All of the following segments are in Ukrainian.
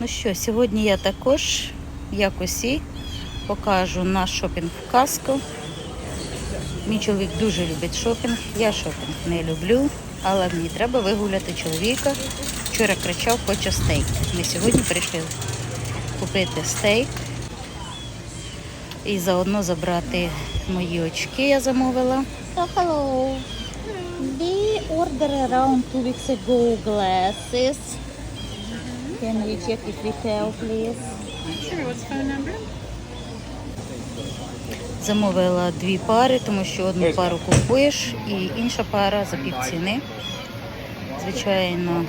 Ну що, сьогодні я також, як усі, покажу наш шопінг в казку. Мій чоловік дуже любить шопінг. Я шопінг не люблю, але мені треба вигуляти чоловіка. Вчора кричав, хоче стейк. Ми сьогодні прийшли купити стейк і заодно забрати мої очки я замовила. Hello. We ordered around two weeks ago glasses. Can you check if we please? Sure, what's phone number? Замовила дві пари, тому що одну пару купуєш і інша пара за півціни. Звичайно,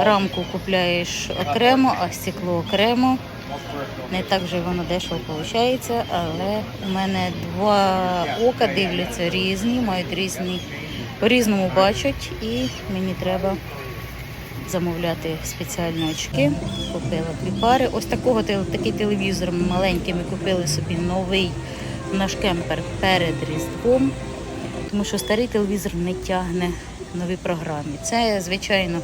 рамку купляєш окремо, а стекло окремо. Не так вже воно дешево виходить, але у мене два ока дивляться різні, мають різні, по-різному бачать, і мені треба замовляти спеціальні очки. Купила дві пари. Ось такого такий телевізор маленький. Ми купили собі новий наш кемпер перед Різдвом, тому що старий телевізор не тягне нові програми. Це, звичайно,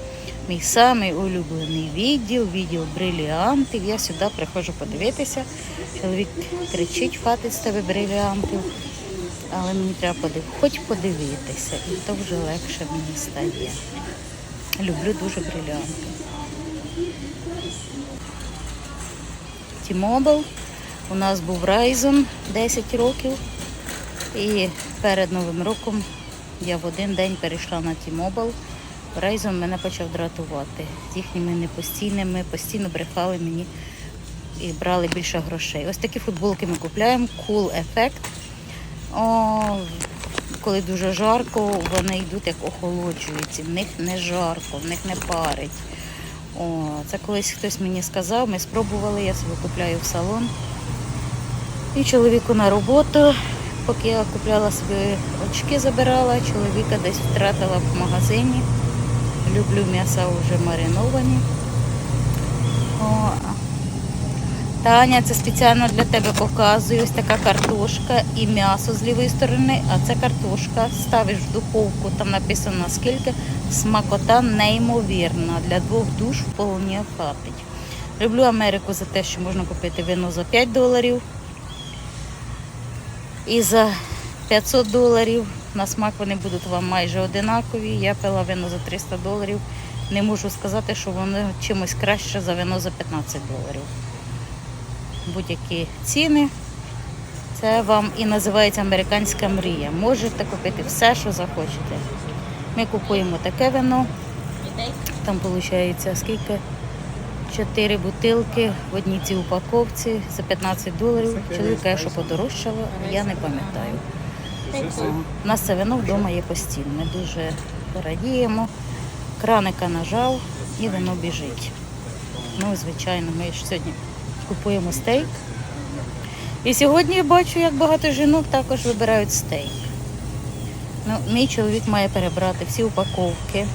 мій самий улюблений відділ, відділ бриліантів. Я сюди приходжу подивитися. Чоловік кричить, хватить з тебе бриліантів. Але мені треба подив... хоч подивитися, і то вже легше мені стає. Люблю дуже бриліанти. T-Mobile. У нас був Ryzen 10 років. І перед Новим роком я в один день перейшла на T-Mobile. Мене почав дратувати. З їхніми непостійними, постійно брехали мені і брали більше грошей. Ось такі футболки ми купуємо. Cool Effect. О, коли дуже жарко, вони йдуть як охолоджуються. В них не жарко, в них не парить. О, це колись хтось мені сказав, ми спробували, я собі купляю в салон. І чоловіку на роботу, поки я купляла собі очки, забирала, чоловіка десь втратила в магазині. Люблю м'яса вже мариновані. О, Таня, це спеціально для тебе показую. Ось така картошка і м'ясо з лівої сторони, а це картошка. Ставиш в духовку, там написано скільки. Смакота неймовірна. Для двох душ вполне хватить. Люблю Америку за те, що можна купити вино за 5 доларів. І за 500 доларів на смак вони будуть вам майже одинакові. Я пила вино за 300 доларів. Не можу сказати, що воно чимось краще за вино за 15 доларів будь-які ціни. Це вам і називається американська мрія. Можете купити все, що захочете. Ми купуємо таке вино. Там виходить скільки? Чотири бутилки в одній цій упаковці за 15 доларів. Чоловік каже, що подорожчало, я не пам'ятаю. У нас це вино вдома є постійно. Ми дуже радіємо. Краника нажав і вино біжить. Ну, звичайно, ми ж сьогодні купуємо стейк. І сьогодні я бачу, як багато жінок також вибирають стейк. Ну, мій чоловік має перебрати всі упаковки,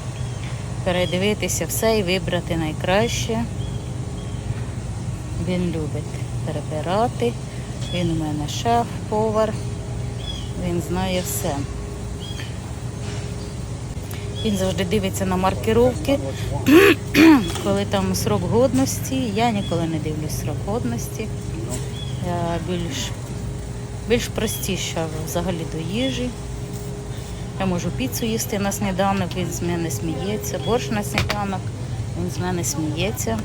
передивитися все і вибрати найкраще. Він любить перебирати. Він у мене шеф, повар. Він знає все. Він завжди дивиться на маркировки, коли там срок годності. Я ніколи не дивлюсь срок годності. Я більш, більш простіша взагалі до їжі. Я можу піцу їсти на сніданок, він з мене сміється. Борщ на сніданок, він з мене сміється.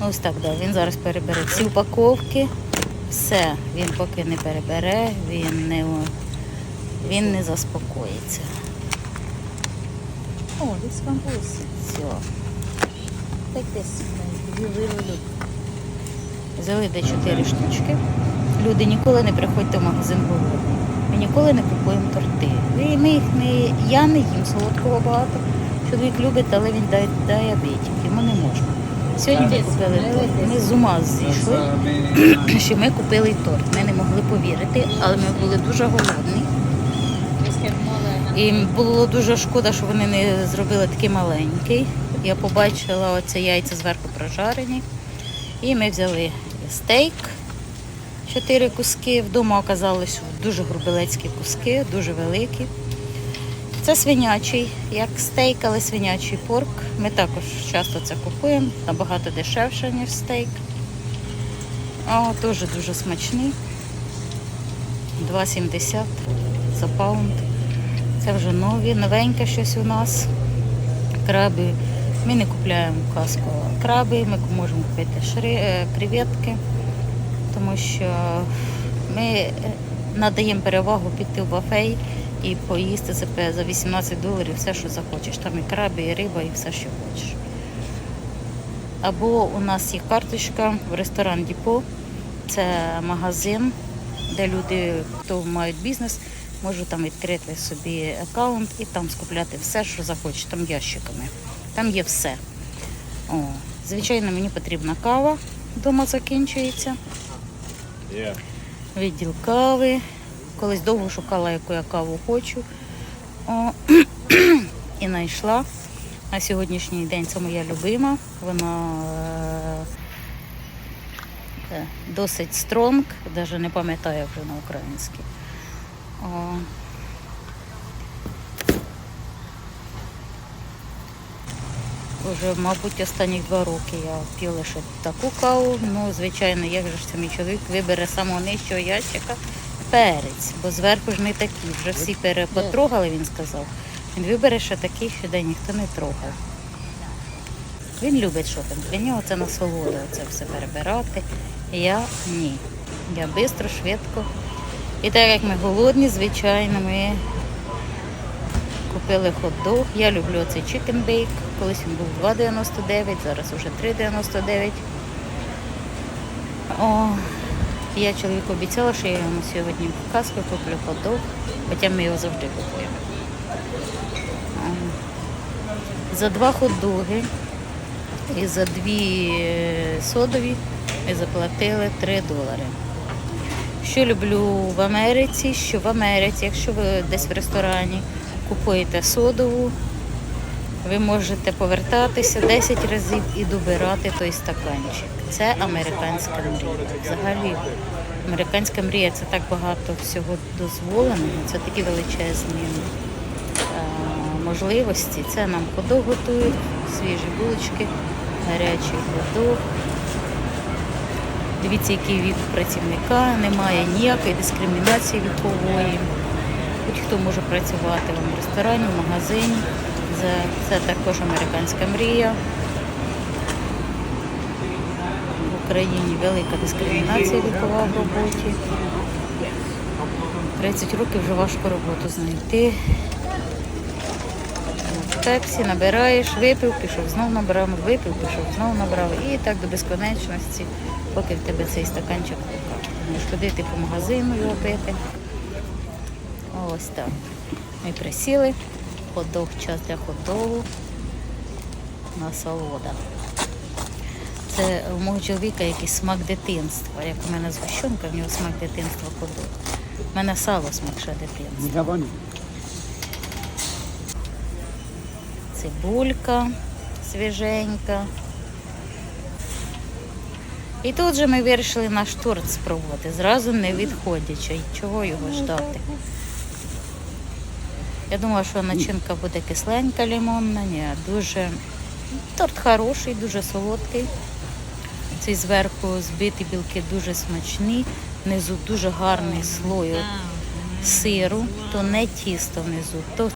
Ну, Ось так, да. Він зараз перебере всі упаковки. Все, він поки не перебере, він не, він не заспокоїться. Oh, this also. Все. Take this. You will look. Взяли де 4 штучки. Люди ніколи не приходьте в магазин голодні. Ми ніколи не купуємо торти. І ми їх не, я не їм солодкого багато. Чоловік любить, але він дає діабетик, йому не можна. Сьогодні ми купили торт. Ми з ума зійшли, що ми купили торт. Ми не могли повірити, але ми були дуже голодні. І було дуже шкода, що вони не зробили такий маленький. Я побачила оце яйця зверху прожарені. І ми взяли стейк, чотири куски. Вдома оказалось дуже грубелецькі куски, дуже великі. Це свинячий, як стейк, але свинячий порк. Ми також часто це купуємо, набагато дешевше, ніж стейк. О, теж дуже смачний. 2,70 за паунд. Це вже нові, новеньке щось у нас. Краби. Ми не купуємо казку краби, ми можемо купити шри, е, креветки, тому що ми е, надаємо перевагу піти в бафей і поїсти за 18 доларів все, що захочеш. Там і краби, і риба, і все, що хочеш. Або у нас є карточка в ресторан Діпо. Це магазин, де люди, хто мають бізнес, можуть там відкрити собі аккаунт і там скупляти все, що захочеш, там ящиками. Там є все. О, звичайно, мені потрібна кава. Дома закінчується. Yeah. Відділ кави. Колись довго шукала, яку я каву хочу. О, і знайшла. На сьогоднішній день це моя любима. Вона е, е, досить стронг, навіть не пам'ятаю як вже на українській. Уже, мабуть, останні два роки я п'ю лише таку каву. Ну, звичайно, як же ж мій чоловік вибере самого нижчого ящика перець, бо зверху ж не такі. Вже всі перепотрогали, він сказав. Він вибере ще такий, що де ніхто не трогав. Він любить шопінг. Для нього це насолода, це все перебирати. Я ні. Я швидко, швидко. І так як ми голодні, звичайно, ми Купили хот-дог. Я люблю цей chicken bake. Колись він був 2,99, зараз вже 3,99. О, я чоловіку обіцяла, що я йому сьогодні в казку куплю хот-дог, хоча ми його завжди купуємо. За два хот-доги і за дві е, содові ми заплатили 3 долари. Що люблю в Америці, що в Америці, якщо ви десь в ресторані купуєте содову, ви можете повертатися 10 разів і добирати той стаканчик. Це американська мрія. Взагалі, американська мрія це так багато всього дозволеного, це такі величезні е, можливості. Це нам ходок готують, свіжі булочки, гарячий ходок. Дивіться, який вік працівника, немає ніякої дискримінації вікової. Будь-хто може працювати в ресторані, в магазині. Це, також американська мрія. В Україні велика дискримінація вікова в роботі. 30 років вже важко роботу знайти. В Пепсі набираєш, випив, пішов, знов набрав, випив, пішов, знов набрав. І так до безконечності, поки в тебе цей стаканчик. Можеш ходити по магазину його пити. Ось так. Ми присіли. Ходок, час для ходову. Насолода. Це у мого чоловіка якийсь смак дитинства. Як у мене згущенка, в нього смак дитинства ходок. У мене сало смак ще дитинства. Цибулька свіженька. І тут же ми вирішили наш торт спробувати, зразу не відходячи. Чого його ждати? Я думала, що начинка буде кисленька лимонна, ні, дуже торт хороший, дуже солодкий. Цей зверху збиті білки дуже смачні, внизу дуже гарний слой сиру, то не тісто внизу, то